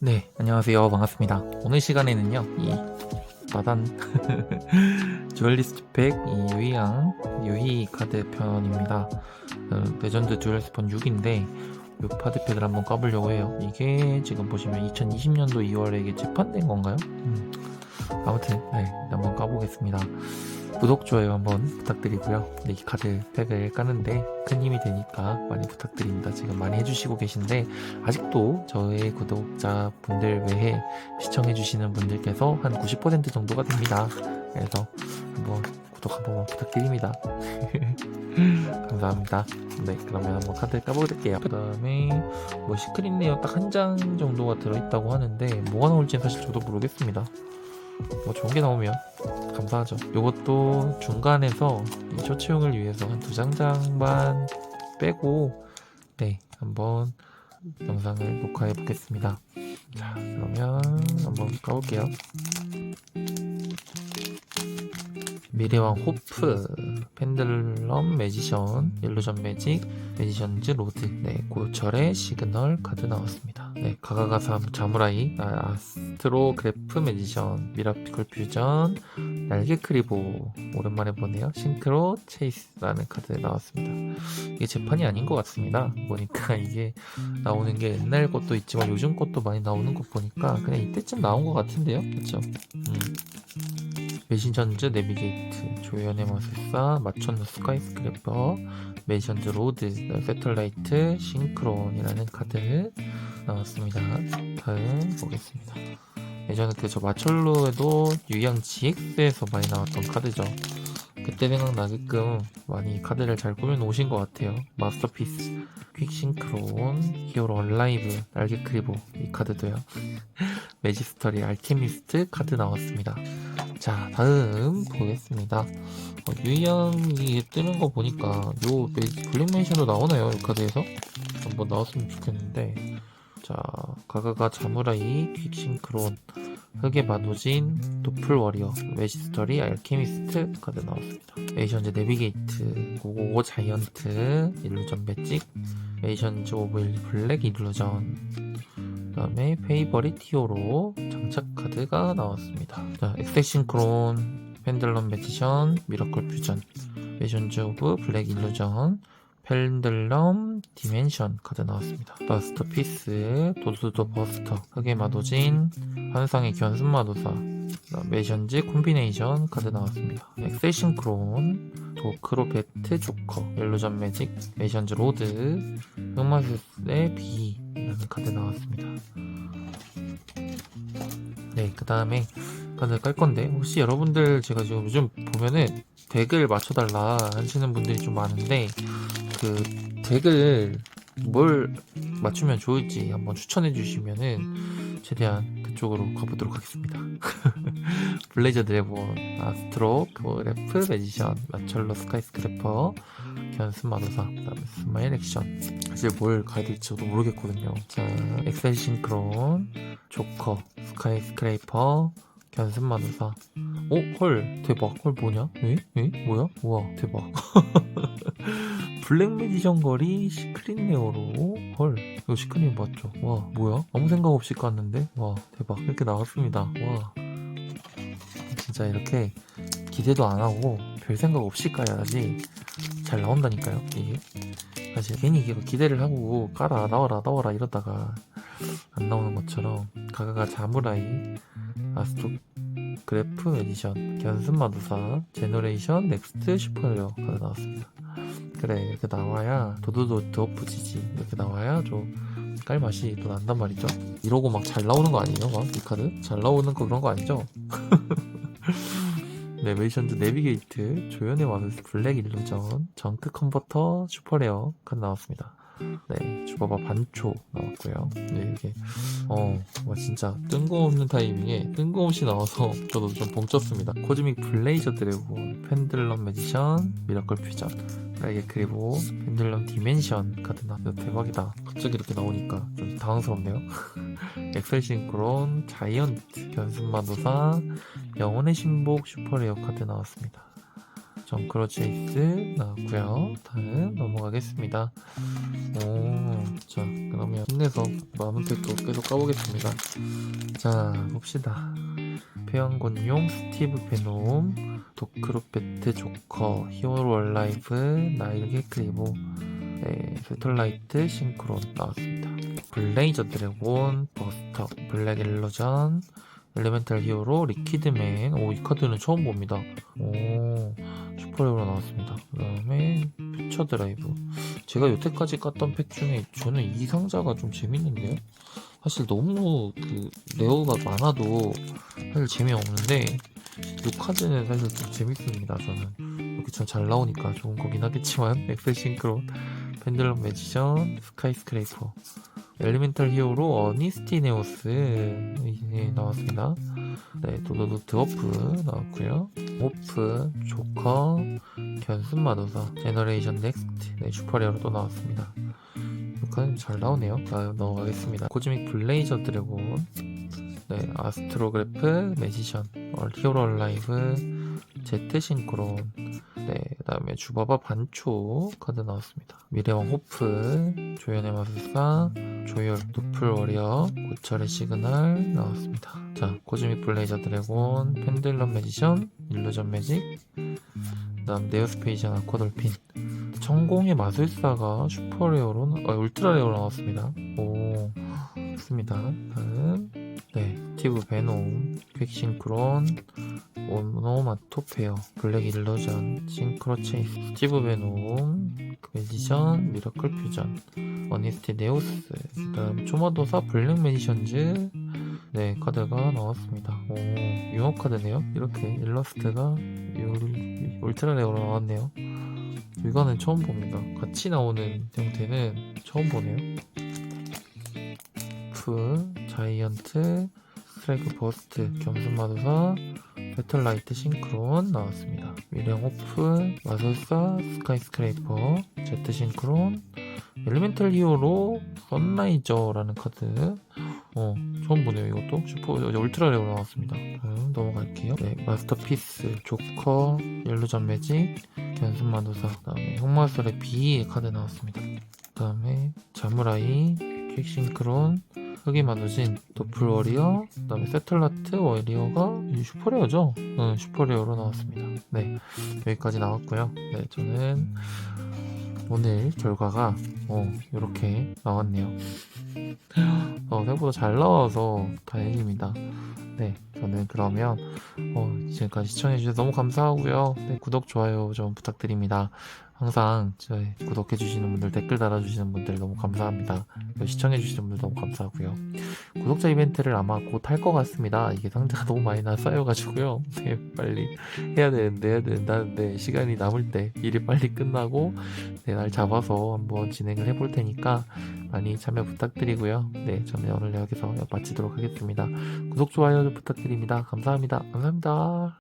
네, 안녕하세요. 반갑습니다. 오늘 시간에는요, 이 마단 듀얼리스트 팩, 이 유희양, 유희 카드 편입니다. 그 레전드 듀얼스폰 6인데, 이 카드팩을 한번 까보려고 해요. 이게 지금 보시면 2020년도 2월에 이게 재판된 건가요? 음, 아무튼, 네, 한번 까보겠습니다. 구독, 좋아요 한번 부탁드리고요. 네, 이 카드 팩을 까는데 큰 힘이 되니까 많이 부탁드립니다. 지금 많이 해주시고 계신데, 아직도 저의 구독자 분들 외에 시청해주시는 분들께서 한 90% 정도가 됩니다. 그래서 한번 구독 한 번만 부탁드립니다. 감사합니다. 네, 그러면 한번 카드 까보게요. 그 다음에 뭐 시크릿 레어 딱 한 장 정도가 들어있다고 하는데 뭐가 나올지는 사실 저도 모르겠습니다. 뭐 좋은 게 나오면 감사하죠. 이것도 중간에서 이 쇼츠용을 위해서 한 두 장장만 빼고 네 한번 영상을 녹화해 보겠습니다. 자 그러면 한번 가볼게요. 미래왕 호프, 펜들럼 매지션, 일루전 매직, 매지션즈 로드, 네, 고철의 시그널 카드 나왔습니다. 네, 가가가 자무라이, 아, 아스트로 그래프 매지션, 미라피컬 퓨전, 날개 크리보, 오랜만에 보네요. 싱크로 체이스라는 카드 나왔습니다. 이게 재판이 아닌 것 같습니다. 보니까 이게 나오는 게 옛날 것도 있지만 요즘 것도 많이 나오는 거 보니까 그냥 이때쯤 나온 것 같은데요. 그쵸? 음. 메신전즈 내비게이트, 조연의 마술사, 마천루 스카이스크래퍼, 메신전즈 로드, 세틀라이트, 싱크론이라는 카드 나왔습니다. 다음 보겠습니다. 예전에 그 저 마철로에도 유양 GX에서 많이 나왔던 카드죠. 그때 생각나게끔 많이 카드를 잘 꾸며 놓으신 것 같아요. 마스터피스, 퀵싱크론, 히어로 얼라이브, 날개 크리보 이 카드도요. 매지스터리 알케미스트 카드 나왔습니다. 자 다음 보겠습니다. 어, 유희양이 뜨는 거 보니까 요 블랙맨션도 나오나요? 이 카드에서? 한번 나왔으면 좋겠는데 자 가가가 자무라이 퀵싱크론 흑의 마도진 도플 워리어 매지스터리 알케미스트 카드 나왔습니다. 에이션즈 내비게이트 고고고 자이언트 일루전 배찍 에이션즈 오브 블랙 일루전 그 다음에 페이버릿 히어로 장착 카드가 나왔습니다. 자, 엑세싱크론, 펜들럼 매지션, 미러클 퓨전, 에이션즈 오브 블랙 일루전, 펜들럼 디멘션 카드 나왔습니다. 마스터 피스, 도수도 버스터, 흑의 마도진, 환상의 견습 마도사, 메이션즈 콤비네이션 카드 나왔습니다. 엑셀싱크론, 도크로베트 조커, 옐루전 매직, 메이션즈 로드, 흑마술의 비라는 카드 나왔습니다. 네, 그 다음에 카드 깔 건데, 혹시 여러분들 제가 지금 요즘 보면은 덱을 맞춰달라 하시는 분들이 좀 많은데, 그 덱을 뭘 맞추면 좋을지 한번 추천해 주시면은 최대한 그쪽으로 가보도록 하겠습니다. 블레이저 드래곤, 아스트로, 그래프, 매지션, 마철로 스카이스크래퍼, 견습 마도사, 그다음에 스마일 액션. 사실 뭘 가야 될지 저도 모르겠거든요. 자, 엑셀 싱크론, 조커, 스카이스크래퍼, 견습 마도사. 오, 헐, 대박. 헐, 뭐냐? 에? 에? 뭐야? 우와, 대박. 블랙 매지션 거리 시크릿 네오로. 헐 이거 시크릿 맞죠? 와 뭐야? 아무 생각 없이 깠는데? 와 대박. 이렇게 나왔습니다. 와. 진짜 이렇게 기대도 안 하고 별 생각 없이 까야지 잘 나온다니까요 이게. 사실 괜히 기대를 하고 까라 나와라 나와라 이러다가 안 나오는 것처럼 가가가 자무라이 아스토 그래프 에디션 견습 마두사 제너레이션 넥스트 슈퍼레어 카드 나왔습니다 그래 이렇게 나와야 도도도 드워프지지 이렇게 나와야 좀 깔맛이 또 난단 말이죠 이러고 막 잘 나오는 거 아니에요 막 이 카드? 잘 나오는 거 그런 거 아니죠? 네 메이션즈 내비게이트 조연의 와드 블랙 일루전 정크 컨버터 슈퍼레어 카드 나왔습니다 네 주바바 반초 나왔고요. 네 이게 어 와, 진짜 뜬금없는 타이밍에 뜬금없이 나와서 저도 좀 벙쪘습니다. 코즈믹 블레이저 드래곤 펜들럼 매지션 미라클 퓨전 날개 그리고 펜들럼 디멘션 카드 나 대박이다. 갑자기 이렇게 나오니까 좀 당황스럽네요. 엑셀 싱크론 자이언트 견습마도사 영혼의 신복 슈퍼레어 카드 나왔습니다 정크로 체이스 나왔고요. 다음 넘어가겠습니다. 오, 자 그러면 힘내서 많은 팩도 계속 까보겠습니다. 자 봅시다. 폐왕곤용 스티브 베놈 도크로페트 조커 히어로 얼라이브 나일게 크리보 네, 세털라이트 싱크론 나왔습니다. 블레이저 드래곤 버스터 블랙 일루전 엘리멘탈 히어로 리퀴드맨 오 이 카드는 처음 봅니다. 오 슈퍼히어로 나왔습니다. 그 다음에 퓨처 드라이브 제가 여태까지 깠던 팩 중에 저는 이 상자가 좀 재밌는데요. 사실 너무 그 레어가 많아도 사실 재미없는데 이 카드는 사실 좀 재밌습니다. 저는 이렇게 전 잘 나오니까 좋은 거긴 하겠지만 엑셀 싱크론 펜들럼 매지션 스카이스크레이퍼 엘리멘탈 히어로 어니스티네오스 예, 나왔습니다. 네, 도도도 드워프 나왔고요. 오프, 조커, 견순 마도사, 제너레이션 넥스트, 네, 슈퍼리어로 또 나왔습니다. 북한은 잘 나오네요. 다음 넘어가겠습니다. 코즈믹 블레이저 드래곤, 네, 아스트로그래프, 매지션, 얼, 히어로 얼라이브, 제트 싱크론, 네, 그 다음에 주바바 반초 카드 나왔습니다. 미래왕 호프, 조연의 마술사, 조열, 노플 워리어, 고철의 시그널 나왔습니다. 자, 코즈믹 블레이저 드래곤, 펜들럼 매지션, 일루전 매직, 그 다음 네오스페이션 아쿠아돌핀, 천공의 마술사가 슈퍼레어로, 나- 아, 울트라레어로 나왔습니다. 오, 좋습니다. 다음, 네, 스티브 베놈, 퀵싱크론, 오노마토페어, 블랙 일루전, 싱크로 체이스, 스티브 베놈, 매지션, 미러클 퓨전, 어니스티 네오스, 그 다음 초마도사 블랙 매지션즈, 네, 카드가 나왔습니다. 오, 융합 카드네요. 이렇게 일러스트가 울- 울트라 레어로 나왔네요. 이거는 처음 봅니다. 같이 나오는 형태는 처음 보네요. 프, 자이언트, 스트라이크 버스트, 겸손마도사, 배틀라이트 싱크론 나왔습니다. 미령 오프, 마술사, 스카이스크레이퍼, 제트 싱크론, 엘리멘탈 히어로, 선라이저라는 카드. 어, 처음 보네요, 이것도. 슈퍼, 울트라 레오 나왔습니다. 다음 넘어갈게요. 네, 마스터피스, 조커, 옐루전 매직, 견순마도사, 그 다음에 흑마술의 B 카드 나왔습니다. 그 다음에 자무라이, 퀵싱크론, 흑이 만우진, 도플워리어, 그 다음에 세틀라트 워리어가 이 슈퍼레어죠? 응, 슈퍼레어로 나왔습니다. 네, 여기까지 나왔고요. 네, 저는 오늘 결과가 어, 이렇게 나왔네요. 어, 생각보다 잘 나와서 다행입니다. 네, 저는 그러면 어, 지금까지 시청해주셔서 너무 감사하고요. 네, 구독, 좋아요 좀 부탁드립니다. 항상 저희 구독해주시는 분들, 댓글 달아주시는 분들 너무 감사합니다. 시청해주시는 분들 너무 감사하고요. 구독자 이벤트를 아마 곧 할 것 같습니다. 이게 상자가 너무 많이 나 쌓여가지고요. 네, 빨리 해야 되는데, 해야 된다는데, 시간이 남을 때 일이 빨리 끝나고, 네, 날 잡아서 한번 진행을 해볼 테니까 많이 참여 부탁드리고요. 네, 저는 오늘 여기서 마치도록 하겠습니다. 구독, 좋아요 좀 부탁드립니다. 감사합니다. 감사합니다.